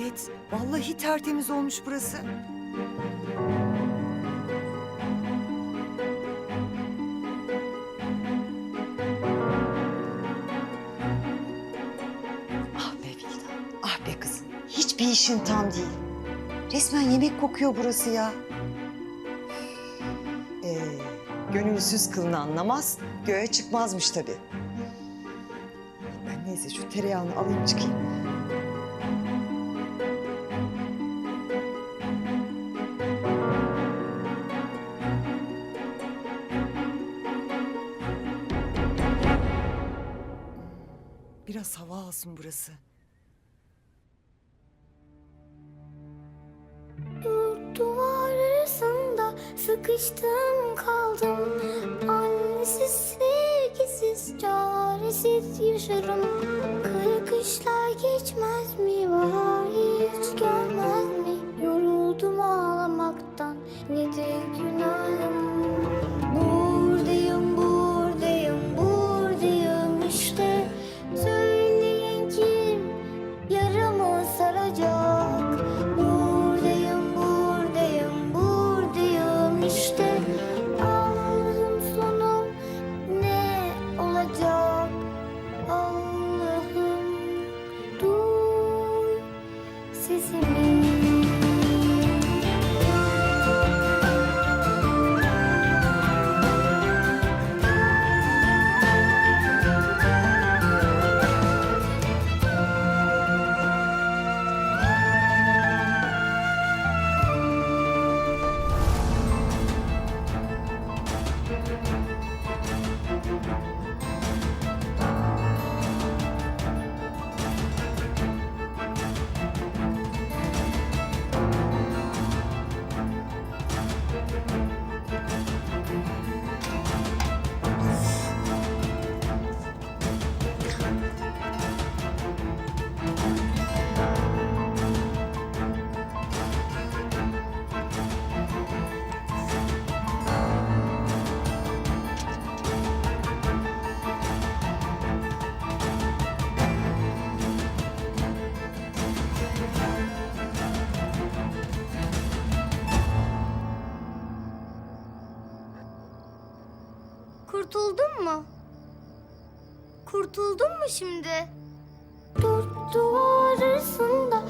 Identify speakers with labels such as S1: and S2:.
S1: Buket. Vallahi tertemiz olmuş burası. Ah be Vildan, ah be kızım. Hiçbir işin tam değil. Resmen yemek kokuyor burası ya. Ee, gönülsüz kılınan namaz göğe çıkmazmış tabii. Ben neyse şu tereyağını alayım çıkayım. Biraz hava alsın burası.
S2: Duvar arasında sıkıştım kaldım. Annesiz, sevgisiz, çaresiz yaşarım. Kara geçmez mi? Var hiç görmez mi? Yoruldum ağlamaktan. Nedir günahım Kurtuldun mu? Kurtuldun mu şimdi? Dört duvar arasında